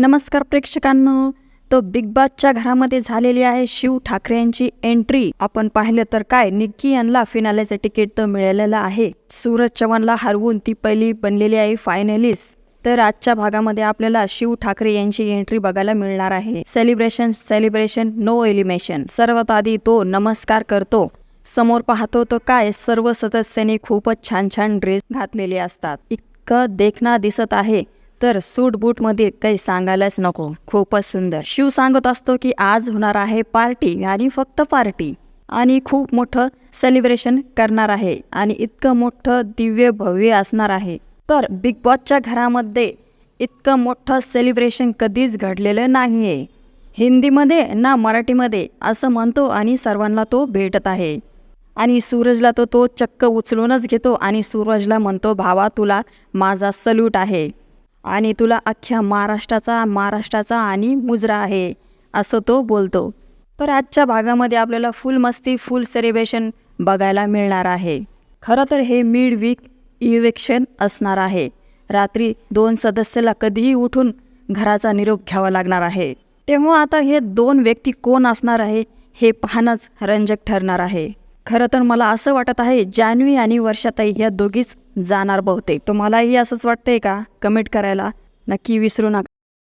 नमस्कार प्रेक्षकांनो. तो बिग बॉसच्या घरामध्ये झालेली आहे शिव ठाकरे यांची एंट्री आपण पाहिलं तर काय निक्की यांना फिनालेचं तिकीट तर मिळालेलं आहे. सूरज चव्हाणला हरवून ती पहिली बनलेली आहे फायनलिस्ट तर आजच्या भागामध्ये आपल्याला शिव ठाकरे यांची एंट्री बघायला मिळणार आहे. सेलिब्रेशन सेलिब्रेशन नो एलिमेशन सर्वात आधी तो नमस्कार करतो. समोर पाहतो तो काय सर्व सदस्यांनी खूपच छान छान ड्रेस घातलेले असतात. इतकं देखना दिसत आहे. तर सूट काही सांगायलाच नको. खूपच सुंदर. शिव सांगत असतो की आज होणार आहे पार्टी आणि फक्त पार्टी. आणि खूप मोठं सेलिब्रेशन करणार आहे आणि इतकं मोठं दिव्य भव्य असणार आहे. तर बिग बॉसच्या घरामध्ये इतकं मोठं सेलिब्रेशन कधीच घडलेलं नाही आहे हिंदीमध्ये ना मराठीमध्ये असं म्हणतो आणि सर्वांना तो भेटत आहे. आणि सूरजला तो तो चक्क उचलूनच घेतो आणि सूरजला म्हणतो भावा तुला माझा सल्यूट आहे. आणि तुला अख्ख्या महाराष्ट्राचा महाराष्ट्राचा आणि मुजरा आहे असं तो बोलतो. तर आजच्या भागामध्ये आपल्याला फुल मस्ती फुल सेलिब्रेशन बघायला मिळणार आहे. खरं तर हे मिड वीक इव्हेक्शन असणार आहे. रात्री दोन सदस्याला कधीही उठून घराचा निरोप घ्यावा लागणार आहे. तेव्हा आता हे दोन व्यक्ती कोण असणार आहे हे पाहणंच रंजक ठरणार आहे. खरं तर मला असं वाटत आहे जान्हवी आणि वर्षाताई या दोघीच जाणार बहुतेक. तुम्हालाही असंच वाटतंय का? कमेंट करायला नक्की विसरू नका.